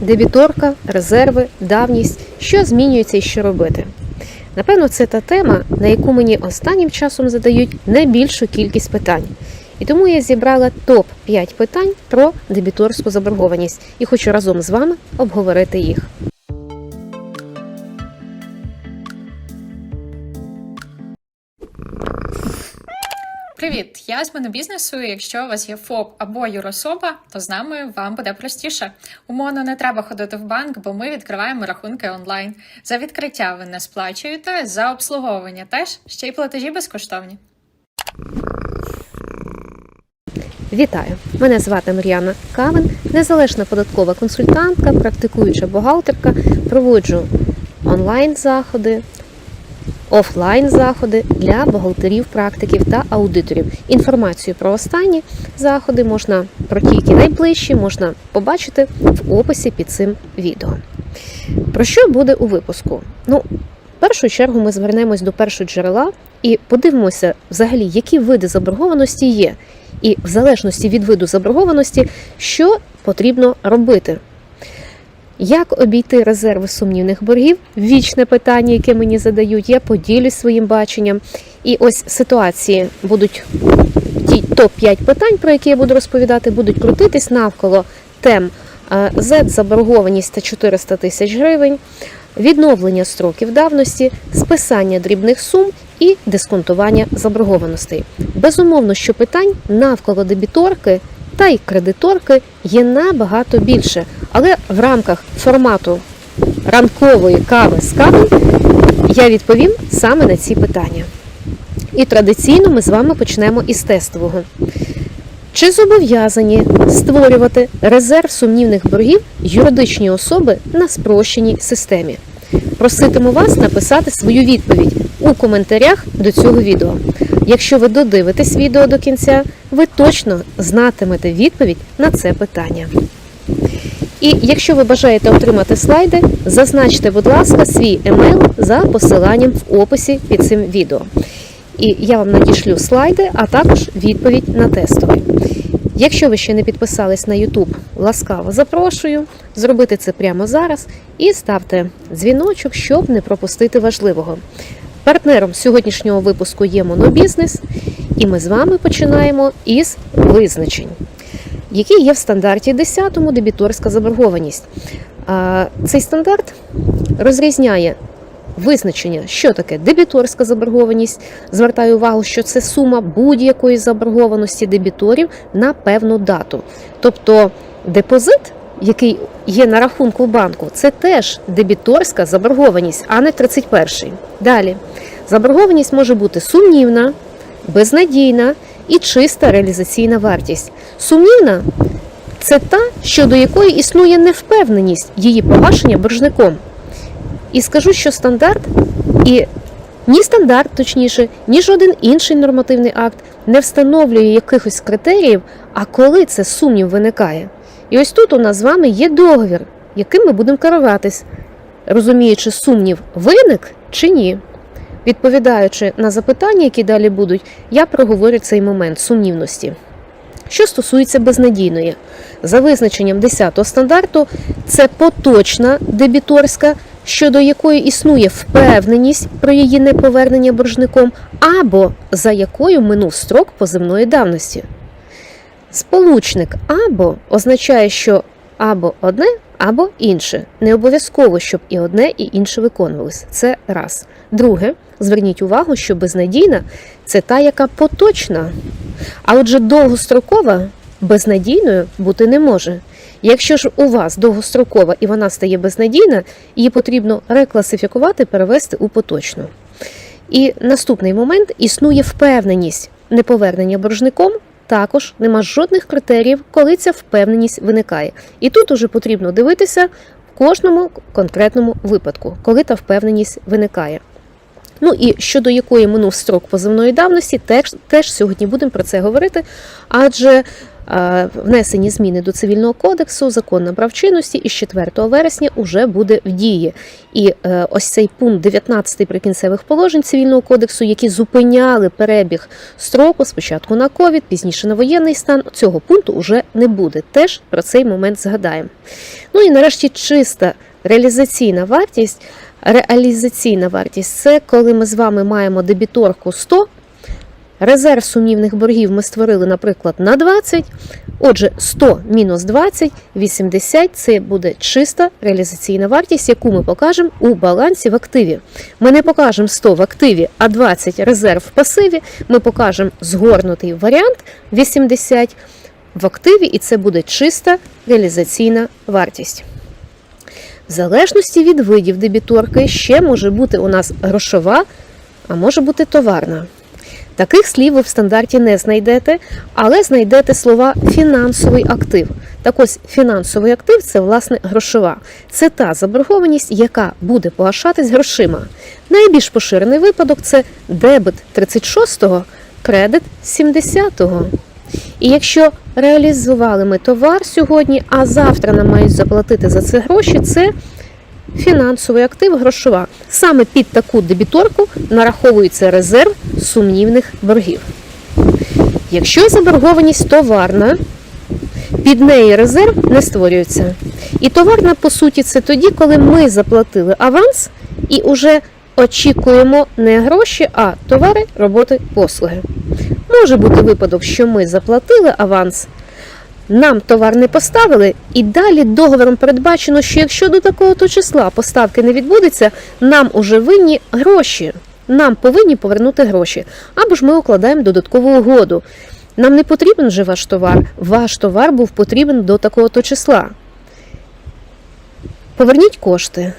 дебіторка, резерви, давність, що змінюється і що робити. Напевно, це та тема, на яку мені останнім часом задають найбільшу кількість питань. І тому я зібрала топ 5 питань про дебіторську заборгованість і хочу разом з вами обговорити їх. Я з монобізнесу. Якщо у вас є ФОП або юрособа, то з нами вам буде простіше. Умовно не треба ходити в банк, бо ми відкриваємо рахунки онлайн. За відкриття ви не сплачуєте, за обслуговування теж ще й платежі безкоштовні. Вітаю! Мене звати Мар'яна Кавин, незалежна податкова консультантка, практикуюча бухгалтерка, проводжу онлайн заходи, офлайн заходи для бухгалтерів, практиків та аудиторів. Інформацію про останні заходи можна про ті, які найближчі, можна побачити в описі під цим відео. Про що буде у випуску? Ну, в першу чергу ми звернемось до першого джерела і подивимося, взагалі, які види заборгованості є, і в залежності від виду заборгованості, що потрібно робити. Як обійти резерви сумнівних боргів? Вічне питання, яке мені задають. Я поділюсь своїм баченням. І ось ситуації будуть ті топ-5 питань, про які я буду розповідати, будуть крутитись навколо тем е, Z, заборгованість та 400 тисяч гривень, відновлення строків давності, списання дрібних сум і дисконтування заборгованостей. Безумовно, що питань навколо дебіторки та й кредиторки є набагато більше, але в рамках формату ранкової кави з кави я відповім саме на ці питання. І традиційно ми з вами почнемо із тестового. Чи зобов'язані створювати резерв сумнівних боргів юридичні особи на спрощеній системі? Проситиму вас написати свою відповідь у коментарях до цього відео. Якщо ви додивитесь відео до кінця, ви точно знатимете відповідь на це питання. І якщо ви бажаєте отримати слайди, зазначте, будь ласка, свій емейл за посиланням в описі під цим відео. І я вам надішлю слайди, а також відповідь на тестовий. Якщо ви ще не підписались на YouTube, ласкаво запрошую зробити це прямо зараз і ставте дзвіночок, щоб не пропустити важливого. Партнером сьогоднішнього випуску є Монобізнес, і ми з вами починаємо із визначень, які є в стандарті 10-му дебіторська заборгованість. Цей стандарт розрізняє визначення, що таке дебіторська заборгованість. Звертаю увагу, що це сума будь-якої заборгованості дебіторів на певну дату. Тобто депозит, який є на рахунку банку, це теж дебіторська заборгованість, а не 31-й. Далі. Заборгованість може бути сумнівна, безнадійна і чиста реалізаційна вартість. Сумнівна це та, щодо якої існує невпевненість її погашення боржником. І скажу, що стандарт і ні стандарт, точніше, ні жоден інший нормативний акт не встановлює якихось критеріїв, а коли це сумнів виникає. І ось тут у нас з вами є договір, яким ми будемо керуватись, розуміючи, сумнів виник чи ні. Відповідаючи на запитання, які далі будуть, я проговорю цей момент сумнівності. Що стосується безнадійної, за визначенням 10 стандарту, це поточна дебіторська, щодо якої існує впевненість про її неповернення боржником, або за якою минув строк поземної давності. Сполучник або означає, що або одне, або інше. Не обов'язково, щоб і одне, і інше виконувалось. Це раз. Друге, зверніть увагу, що безнадійна це та, яка поточна. А отже, довгострокова безнадійною бути не може. Якщо ж у вас довгострокова і вона стає безнадійна, її потрібно рекласифікувати, перевести у поточну. І наступний момент існує впевненість неповернення боржником. Також нема жодних критеріїв, коли ця впевненість виникає. І тут уже потрібно дивитися в кожному конкретному випадку, коли та впевненість виникає. Ну і щодо якої минув строк позивної давності, теж, теж сьогодні будемо про це говорити. Адже внесені зміни до цивільного кодексу, закон набрав чинності і з 4 вересня уже буде в дії. І е, ось цей пункт 19 прикінцевих положень цивільного кодексу, які зупиняли перебіг строку спочатку на ковід, пізніше на воєнний стан. Цього пункту вже не буде. Теж про цей момент згадаємо. Ну і нарешті чиста реалізаційна вартість. Реалізаційна вартість це коли ми з вами маємо дебіторку 100. Резерв сумнівних боргів ми створили, наприклад, на 20. Отже, 100 мінус 20, 80 це буде чиста реалізаційна вартість, яку ми покажемо у балансі в активі. Ми не покажемо 100 в активі, а 20 резерв в пасиві. Ми покажемо згорнутий варіант 80 в активі, і це буде чиста реалізаційна вартість. В залежності від видів дебіторки ще може бути у нас грошова, а може бути товарна. Таких слів ви в стандарті не знайдете, але знайдете слова фінансовий актив. Так ось фінансовий актив це власне грошова. Це та заборгованість, яка буде погашатись грошима. Найбільш поширений випадок це дебет 36-го, кредит 70-го. І якщо реалізували ми товар сьогодні, а завтра нам мають заплатити за це гроші, це фінансовий актив грошова. Саме під таку дебіторку нараховується резерв сумнівних боргів. Якщо заборгованість товарна, під неї резерв не створюється. І товарна, по суті, це тоді, коли ми заплатили аванс і вже очікуємо не гроші, а товари, роботи, послуги. Може бути випадок, що ми заплатили аванс, нам товар не поставили, і далі договором передбачено, що якщо до такого то числа поставки не відбудеться, нам уже винні гроші. Нам повинні повернути гроші. Або ж ми укладаємо додаткову угоду. Нам не потрібен вже ваш товар. Ваш товар був потрібен до такого то числа. Поверніть кошти.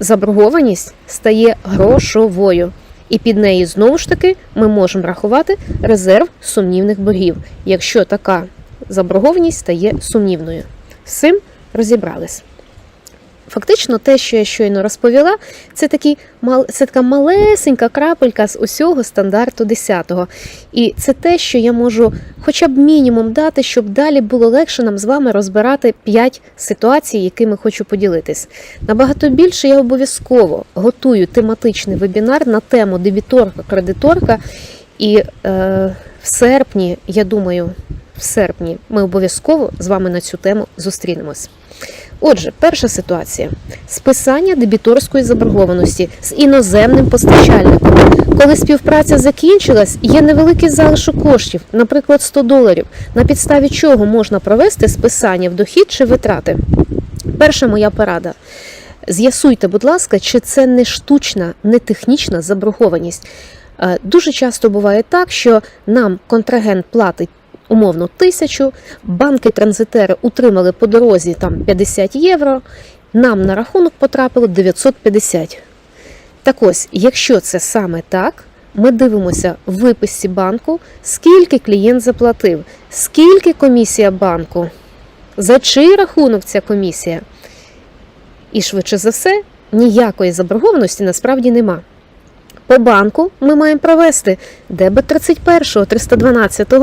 Заборгованість стає грошовою. І під неї знову ж таки ми можемо рахувати резерв сумнівних боргів, якщо така заборгованість стає сумнівною. З цим розібрались. Фактично, те, що я щойно розповіла, це, такий, це така малесенька крапелька з усього стандарту 10-го. І це те, що я можу хоча б мінімум дати, щоб далі було легше нам з вами розбирати 5 ситуацій, якими хочу поділитись. Набагато більше я обов'язково готую тематичний вебінар на тему дебіторка, кредиторка. І е, в серпні, я думаю, в серпні ми обов'язково з вами на цю тему зустрінемось. Отже, перша ситуація: списання дебіторської заборгованості з іноземним постачальником. Коли співпраця закінчилась, є невеликий залишок коштів, наприклад, 100 доларів, на підставі чого можна провести списання в дохід чи витрати. Перша моя порада. З'ясуйте, будь ласка, чи це не штучна, не технічна заборгованість. Е, Дуже часто буває так, що нам контрагент платить умовно тисячу, банки-транзитери утримали по дорозі там 50 євро, нам на рахунок потрапило 950. Так ось, якщо це саме так, ми дивимося в виписці банку, скільки клієнт заплатив, скільки комісія банку, за чий рахунок ця комісія. І швидше за все, ніякої заборгованості насправді нема. По банку ми маємо провести дебет 31, 312,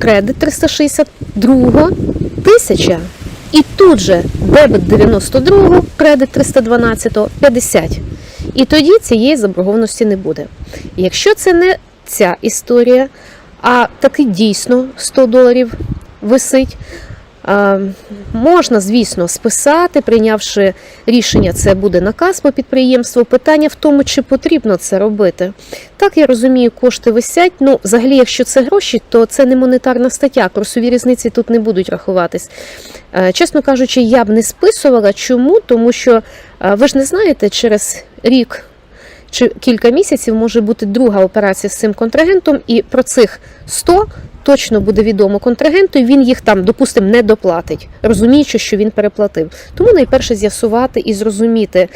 кредит 362, тисяча. І тут же дебет 92, кредит 312, 50. І тоді цієї заборгованості не буде. Якщо це не ця історія, а таки дійсно 100 доларів висить, Можна, звісно, списати, прийнявши рішення, це буде наказ по підприємству. Питання в тому, чи потрібно це робити. Так, я розумію, кошти висять. Ну, взагалі, якщо це гроші, то це не монетарна стаття. Курсові різниці тут не будуть рахуватись. Е, Чесно кажучи, я б не списувала. Чому? Тому що е, ви ж не знаєте, через рік чи кілька місяців може бути друга операція з цим контрагентом, і про цих 100 точно буде відомо контрагенту, і він їх там, допустимо, не доплатить, розуміючи, що він переплатив. Тому найперше з'ясувати і зрозуміти,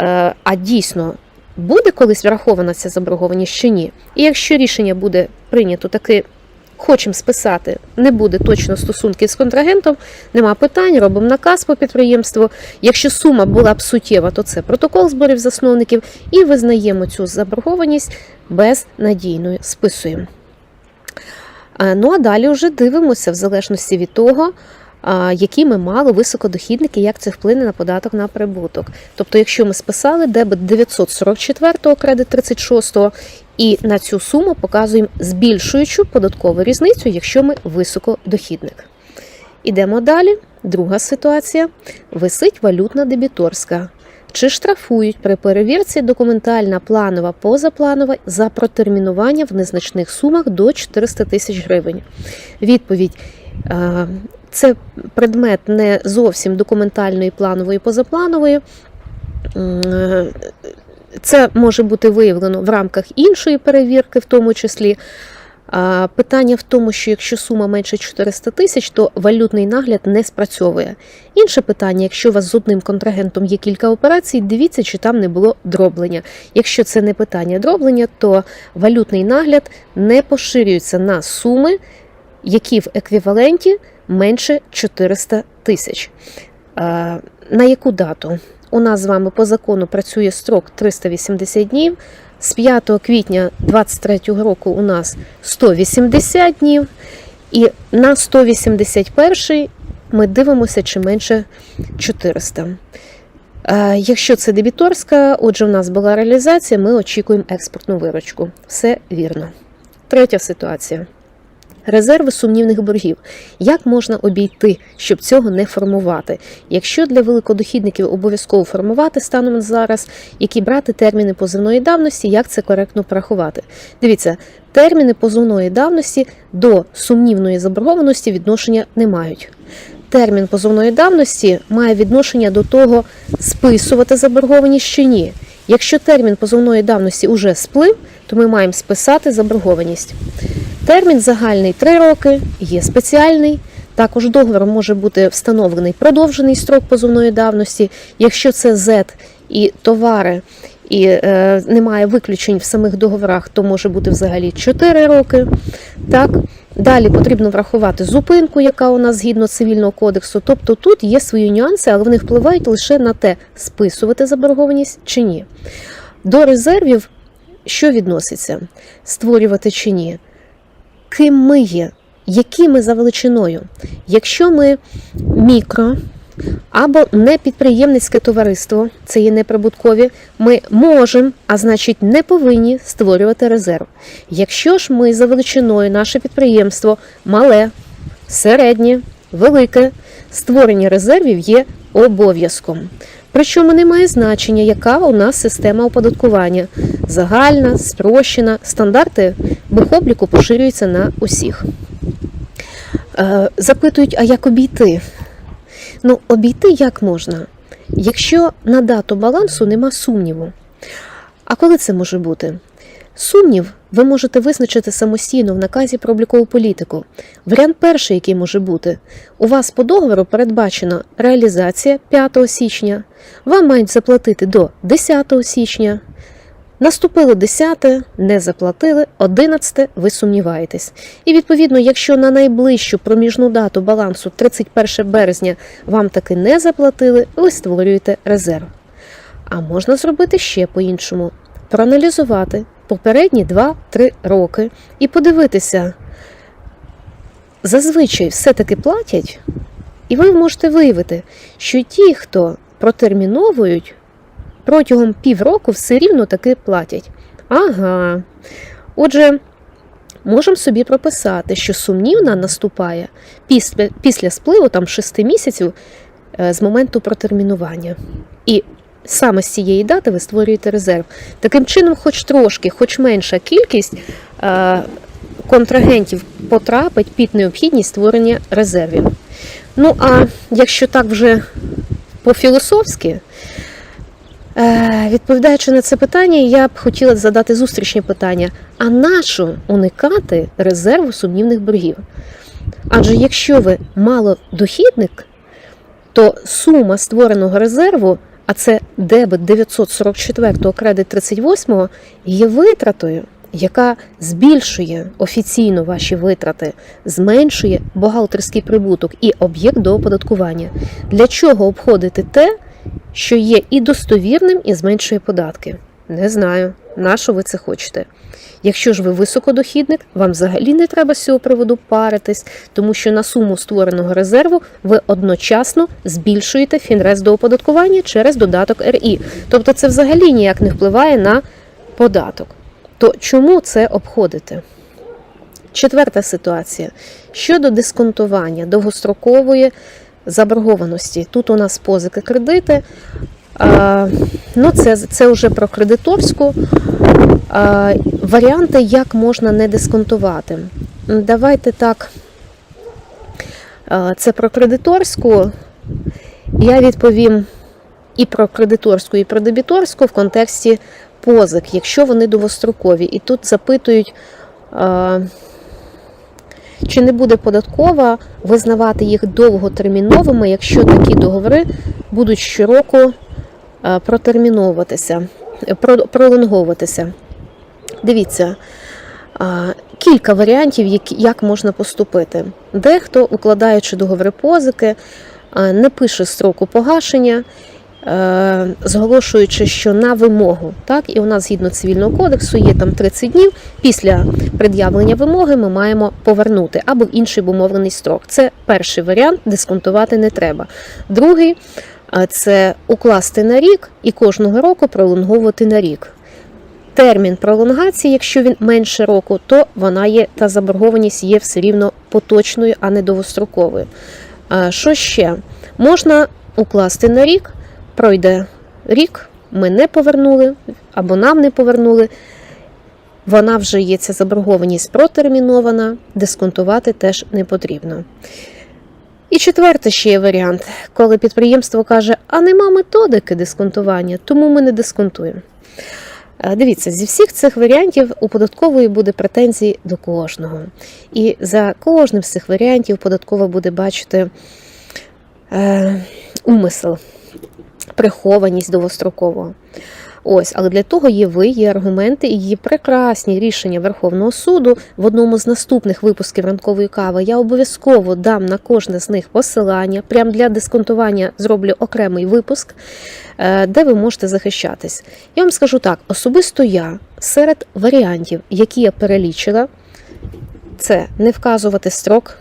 е, а дійсно буде колись врахована ця заборгованість чи ні. І якщо рішення буде прийнято таки. Хочемо списати, не буде точно стосунків з контрагентом, нема питань, робимо наказ по підприємству. Якщо сума була б суттєва, то це протокол зборів засновників і визнаємо цю заборгованість безнадійною, списуємо. Е, Ну а далі вже дивимося в залежності від того, які ми мали високодохідники, як це вплине на податок на прибуток. Тобто, якщо ми списали дебет 944, кредит 36, і на цю суму показуємо збільшуючу податкову різницю, якщо ми високодохідник. Ідемо далі. Друга ситуація: висить валютна дебіторська. Чи штрафують при перевірці документальна планова позапланова за протермінування в незначних сумах до 400 тисяч гривень? Відповідь. е, Це предмет не зовсім документальної планової позапланової. Е, Це може бути виявлено в рамках іншої перевірки, в тому числі. Питання в тому, що якщо сума менше 400 тисяч, то валютний нагляд не спрацьовує. Інше питання, якщо у вас з одним контрагентом є кілька операцій, дивіться, чи там не було дроблення. Якщо це не питання дроблення, то валютний нагляд не поширюється на суми, які в еквіваленті менше 400 тисяч. На яку дату? У нас з вами по закону працює строк 380 днів. З 5 квітня 2023 року у нас 180 днів, і на 181 ми дивимося, чи менше 400. Е, Якщо це дебіторська, отже, в нас була реалізація, ми очікуємо експортну виручку. Все вірно. Третя ситуація. Резерви сумнівних боргів. Як можна обійти, щоб цього не формувати? Якщо для великодохідників обов'язково формувати станом зараз, які брати терміни позивної давності, як це коректно порахувати? Дивіться, терміни позовної давності до сумнівної заборгованості відношення не мають. Термін позовної давності має відношення до того, списувати заборгованість чи ні. Якщо термін позовної давності уже сплив, то ми маємо списати заборгованість. Термін загальний 3 роки, є спеціальний. Також договором може бути встановлений продовжений строк позовної давності. Якщо це Z і товари, і е, немає виключень в самих договорах, то може бути взагалі 4 роки. Так. Далі потрібно врахувати зупинку, яка у нас згідно цивільного кодексу. Тобто тут є свої нюанси, але вони впливають лише на те, списувати заборгованість чи ні. До резервів що відноситься? Створювати чи ні? Ким ми є? Які ми за величиною? Якщо ми мікро або непідприємницьке товариство, це є неприбуткові, ми можемо, а значить не повинні створювати резерв. Якщо ж ми за величиною наше підприємство мале, середнє, велике, створення резервів є обов'язком. Причому немає значення, яка у нас система оподаткування загальна, спрощена, стандарти бухобліку поширюються на усіх. Е, Запитують, а як обійти? Ну, обійти як можна, якщо на дату балансу нема сумніву. А коли це може бути? Сумнів ви можете визначити самостійно в наказі про облікову політику. Варіант перший, який може бути, у вас по договору передбачена реалізація 5 січня, вам мають заплатити до 10 січня. Наступило 10, не заплатили, 11 ви сумніваєтесь. І відповідно, якщо на найближчу проміжну дату балансу 31 березня вам таки не заплатили, ви створюєте резерв. А можна зробити ще по-іншому: проаналізувати попередні 2-3 роки і подивитися, зазвичай все-таки платять, і ви можете виявити, що ті, хто протерміновують, протягом півроку все рівно таки платять. Ага. Отже, можемо собі прописати, що сумнівна наступає після, після спливу там 6 місяців е, з моменту протермінування. І саме з цієї дати ви створюєте резерв. Таким чином, хоч трошки, хоч менша кількість е, контрагентів потрапить під необхідність створення резервів. Ну, а якщо так вже по-філософськи, Е, Відповідаючи на це питання, я б хотіла задати зустрічні питання: а нащо уникати резерву сумнівних боргів? Адже якщо ви малодохідник, то сума створеного резерву, а це дебет 944 кредит 38, є витратою, яка збільшує офіційно ваші витрати, зменшує бухгалтерський прибуток і об'єкт до оподаткування. Для чого обходити те, що є і достовірним, і зменшує податки. Не знаю, на що ви це хочете. Якщо ж ви високодохідник, вам взагалі не треба з цього приводу паритись, тому що на суму створеного резерву ви одночасно збільшуєте фінрез до оподаткування через додаток РІ. Тобто це взагалі ніяк не впливає на податок. То чому це обходити? Четверта ситуація щодо дисконтування довгострокової заборгованості. Тут у нас позики кредити. Ну, це, це вже про кредиторську. А, варіанти, як можна не дисконтувати. Давайте так. Це про кредиторську. Я відповім і про кредиторську, і про дебіторську в контексті позик, якщо вони довгострокові. І тут запитують. Чи не буде податкова визнавати їх довготерміновими, якщо такі договори будуть щороку е, протерміновуватися, е, пролонговуватися? Дивіться, кілька варіантів, як можна поступити. Дехто, укладаючи договори позики, не пише строку погашення, е, зголошуючи, що на вимогу, так, і у нас згідно цивільного кодексу є там 30 днів. Після пред'явлення вимоги ми маємо повернути або в інший обумовлений строк. Це перший варіант, дисконтувати не треба. Другий це укласти на рік і кожного року пролонговувати на рік. Термін пролонгації, якщо він менше року, то вона є та заборгованість є все рівно поточною, а не довгостроковою. Що ще? Можна укласти на рік, пройде рік, ми не повернули або нам не повернули. Вона вже є ця заборгованість протермінована, дисконтувати теж не потрібно. І четвертий ще є варіант, коли підприємство каже, а нема методики дисконтування, тому ми не дисконтуємо. Е, Дивіться, зі всіх цих варіантів у податкової буде претензії до кожного. І за кожним з цих варіантів податкова буде бачити е, умисел, прихованість довгострокового. Ось, але для того є ви, є аргументи і є прекрасні рішення Верховного суду. В одному з наступних випусків ранкової кави я обов'язково дам на кожне з них посилання. Прямо для дисконтування зроблю окремий випуск, е, де ви можете захищатись. Я вам скажу так: особисто я серед варіантів, які я перелічила, це не вказувати строк,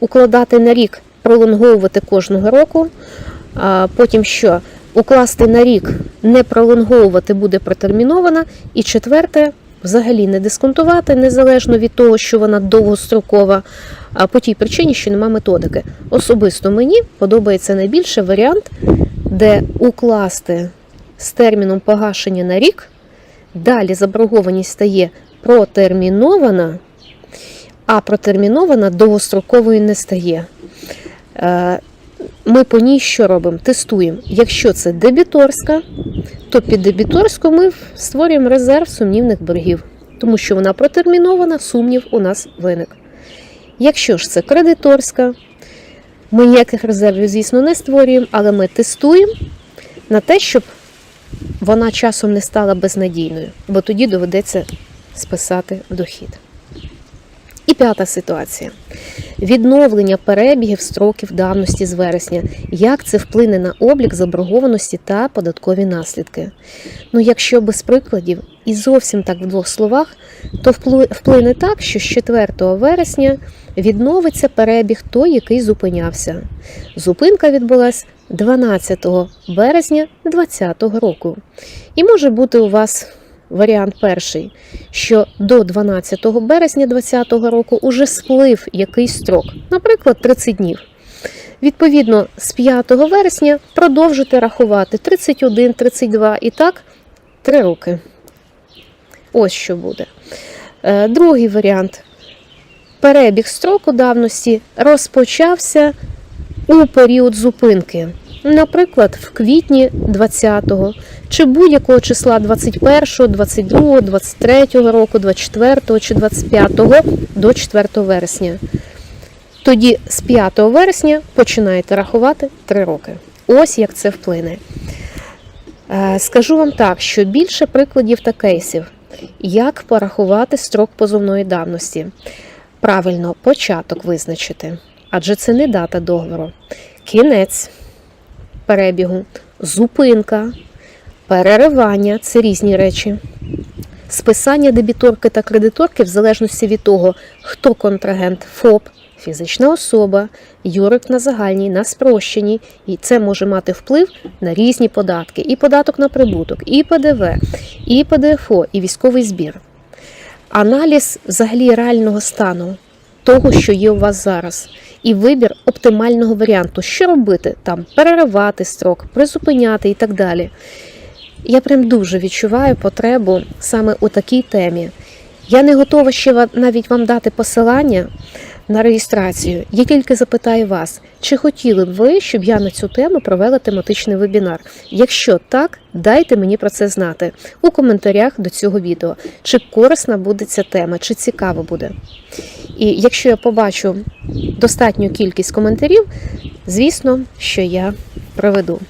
укладати на рік, пролонговувати кожного року. Потім що? Укласти на рік, не пролонговувати буде протермінована. І четверте, взагалі не дисконтувати, незалежно від того, що вона довгострокова, а по тій причині, що нема методики. Особисто мені подобається найбільше варіант, де укласти з терміном погашення на рік, далі заборгованість стає протермінована, а протермінована довгостроковою не стає. Ми по ній що робимо? Тестуємо. Якщо це дебіторська, то під дебіторську ми створюємо резерв сумнівних боргів, тому що вона протермінована, сумнів у нас виник. Якщо ж це кредиторська, ми ніяких резервів, звісно, не створюємо, але ми тестуємо на те, щоб вона часом не стала безнадійною, бо тоді доведеться списати дохід. І п'ята ситуація. Відновлення перебігів строків давності з вересня. Як це вплине на облік заборгованості та податкові наслідки? Ну, якщо без прикладів і зовсім так в двох словах, то вплине так, що з 4 вересня відновиться перебіг той, який зупинявся. Зупинка відбулась 12 березня 2020 року. І може бути у вас варіант перший, що до 12 березня 2020 року уже сплив якийсь строк, наприклад, 30 днів. Відповідно, з 5 вересня продовжите рахувати 31, 32 і так 3 роки. Ось що буде. Е, Другий варіант. Перебіг строку давності розпочався у період зупинки. Наприклад, в квітні 20-го чи будь-якого числа 21, 22, 23 року, 24 чи 25 до 4 вересня. Тоді з 5 вересня починаєте рахувати 3 роки. Ось як це вплине. Е, Скажу вам так, що більше прикладів та кейсів, як порахувати строк позовної давності. Правильно, початок визначити, адже це не дата договору. Кінець перебігу, зупинка, переривання це різні речі. списання дебіторки та кредиторки в залежності від того, хто контрагент ФОП, фізична особа, юрик на загальній, на спрощеній, і це може мати вплив на різні податки: і податок на прибуток, і ПДВ, і ПДФО, і військовий збір. Аналіз взагалі реального стану того, що є у вас зараз, і вибір оптимального варіанту, що робити там, переривати строк, призупиняти і так далі. Я прям дуже відчуваю потребу саме у такій темі. Я не готова ще навіть вам дати посилання на реєстрацію. Я тільки запитаю вас, чи хотіли б ви, щоб я на цю тему провела тематичний вебінар? Якщо так, дайте мені про це знати у коментарях до цього відео. Чи корисна буде ця тема, чи цікаво буде. І якщо я побачу достатню кількість коментарів, звісно, що я проведу.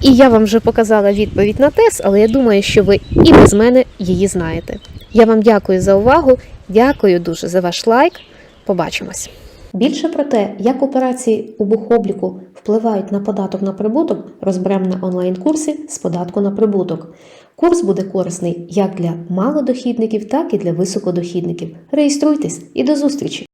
І я вам вже показала відповідь на тест, але я думаю, що ви і без мене її знаєте. Я вам дякую за увагу, дякую дуже за ваш лайк. Побачимось. Більше про те, як операції у бухобліку впливають на податок на прибуток, розберемо на онлайн-курсі з податку на прибуток. Курс буде корисний як для малодохідників, так і для високодохідників. Реєструйтесь і до зустрічі!